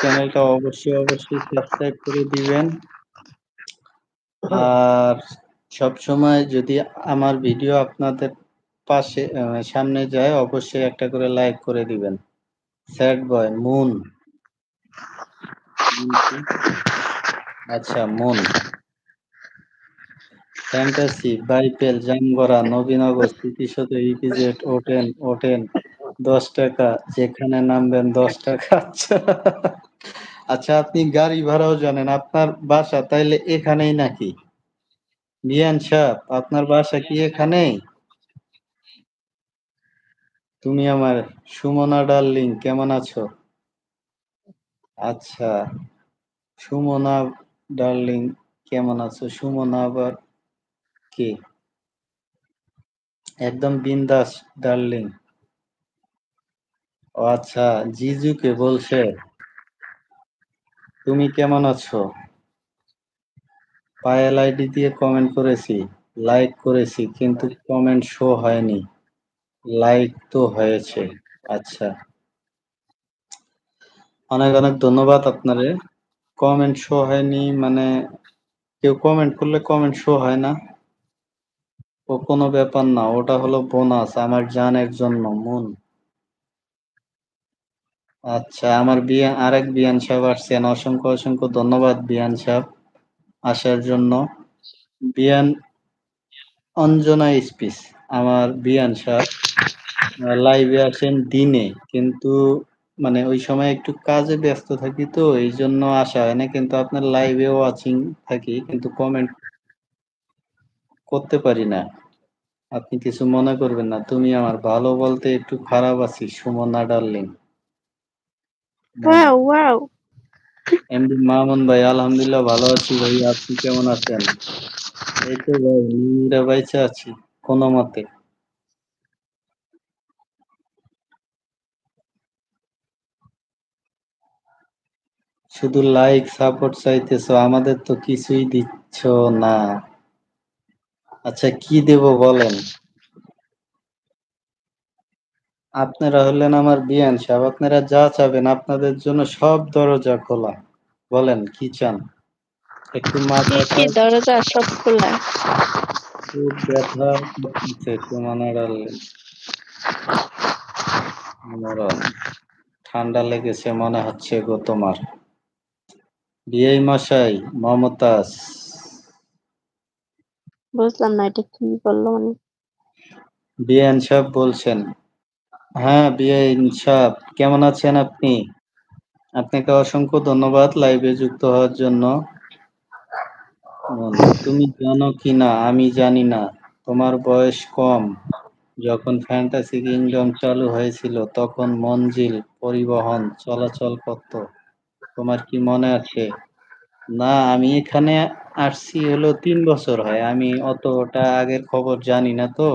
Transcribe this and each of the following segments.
চ্যানেলটা অবশ্যই, অবশ্যই সাবস্ক্রাইব করে দিবেন। আর সবসময় যদি আমার ভিডিও আপনাদের পাশে সামনে যায় অবশ্যই একটা করে লাইক করে দিবেন। Sad boy moon. আচ্ছা মুন। ফ্যান্টাসি, বাইপেল, জামগড়া, নবীনগর, স্মৃতিসৌধ, ইপিজেড, ওঠেন, ওঠেন, ৳১০ যেখানে নামবেন ৳১০ আচ্ছা। আচ্ছা আপনি গাড়ি ভাড়াও জানেন। আপনার বাসা তাইলে এখানেই নাকি? বিয়ান সাব আপনার বাসা কি এখানেই? তুমি আমার সুমনা ডার্লিং কেমন আছো? আচ্ছা। সুমনা ডার্লিং কেমন আছো? সুমনা আবার কে? একদম বিন্দাস ডার্লিং। ও আচ্ছা জিজুকে বলছে? তুমি কেমন আছো? পায়েল আইডি দিয়ে কমেন্ট করেছি, লাইক করেছি কিন্তু কমেন্ট শো হয়নি। লাইক তো হয়েছে। আচ্ছা। অনেক, অনেক ধন্যবাদ আপনারে। কমেন্ট শো হয়নি মানে কেউ কমেন্ট করলে কমেন্ট শো হয় না? ও কোনো ব্যাপার না। ওটা হলো বোনাস আমার জানের জন্য মুন। আচ্ছা আমার বিয়া আরেক বিয়ান সাহেব আসছেন। অসংখ্য, অসংখ্য ধন্যবাদ বিয়ান সাহেব আসার জন্য। বিয়ান অঞ্জনা স্পিচ আমার বিয়ান সাহেব লাইভে আসেন দিনে। কিন্তু মানে ওই সময় একটু কাজে ব্যস্ত থাকি তো এই জন্য আসা হয় না। কিন্তু আপনার লাইভে ওয়াচিং থাকি কিন্তু কমেন্ট করতে পারি না। আপনি কিছু মনে করবেন না। তুমি আমার ভালো বলতে একটু খারাপ আছি Sumona darling. Wow, wow! MD Mamun ভাই আলহামদুলিল্লাহ ভালো আছি ভাই। আপনি কেমন আছেন? এই তো ভাই নিরা বাইচা আছি কোনমতে। শুধু লাইক সাপোর্ট চাইতেছো আমাদের তো কিছুই দিচ্ছ না। আচ্ছা কি দেব বলেন? আপনারা হলেন আমার বিয়ান সাহেব। আপনারা যা চাবেন আপনাদের জন্য সব দরজা খোলা। বলেন কি চান? একটু মাথা দরজা সব খোলা? ব্যথা করতেছে সুমনা ডার্লিং। ঠান্ডা লেগেছে মনে হচ্ছে গো তোমার। বিআই মশাই, মমতাজ। বুঝলাম না এটা কি বলল উনি? বিআইন সাহেব বলছেন। হ্যাঁ বিআইন সাহেব কেমন আছেন আপনি? আপনাকে অসংখ্য ধন্যবাদ লাইভে যুক্ত হওয়ার জন্য। তুমি জানো কিনা আমি জানি না। তোমার বয়স কম। যখন ফ্যান্টাসি কিংডম চালু হয়েছিল, তখন মঞ্জিল পরিবহন চলাচল করত। তোমার কি মনে আছে? না, আমি এখানে আসছি হলো তিন বছর হয়। আমি অতটা আগের খবর জানি না তো।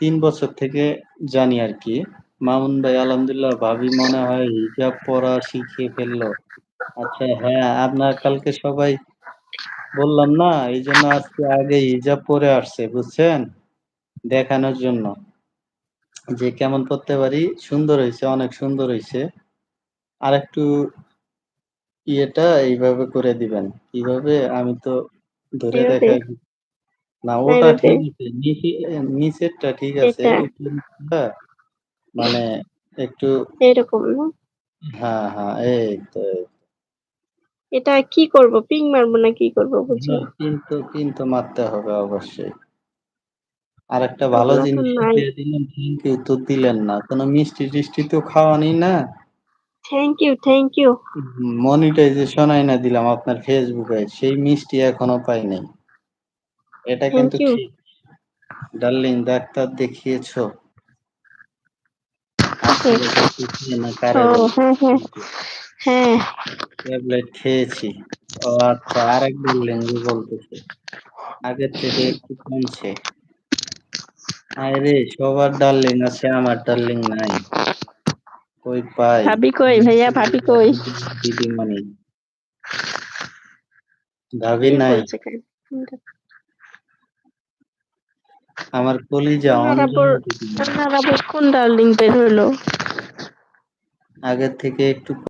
৩ বছর থেকে জানি আর কি মামুন ভাই আলহামদুলিল্লাহ ভাবি মনে হয় হিজাব পরা শিখিয়ে ফেলল আচ্ছা হ্যাঁ, আপনার কালকে সবাই বললাম না এইজন্য আজকে আগে হিজাব পরে আসছে বুঝছেন? দেখানোর জন্য। যে কেমন পড়তে পারি। সুন্দর হয়েছে অনেক সুন্দর হইছে। আরেকটু ইয়েটা এইভাবে করে দিবেন। কীভাবে আমি তো ধরে এভাবে? না ওটা ঠিক আছে। নিচে নিচেরটা ঠিক আছে। মানে একটু এরকম না? হ্যাঁ, হ্যাঁ এই তো, এটা কি করব? পিং মারবো না কি করব বুঝি হ্যাঁ, না। পিন তো পিন তো মারতে হবে অবশ্যই। আর একটা ভালো জিনিস। শিখিয়ে দিলেন থ্যাংক ইউ তো দিলেন না। কোনো মিষ্টি-টিষ্টি তো খাওয়ানি না? Thank you, thank you. Monetization আইনা দিলাম আপনার ফেসবুকে। সেই মিষ্টি এখনও পাই নাই। এটা কিন্তু। ঠিক। ডার্লিং ডাক্তার দেখিয়েছো? কারে হ্যাঁ। বলতেছি? ট্যাবলেট খেয়েছি। ও আচ্ছা আরেক ডার্লিং বলতেছে। আগের থেকে একটু কমছে। হায়রে সবার ডার্লিং আছে আমার ডার্লিং নাই। কই পাই? ভাবি কই? ভাইয়া ভাবি কই? দিদিমণি। ভাবি নাই। আমার কলিজা। কোন ডার্লিং বের হইল? আগের থেকে একটু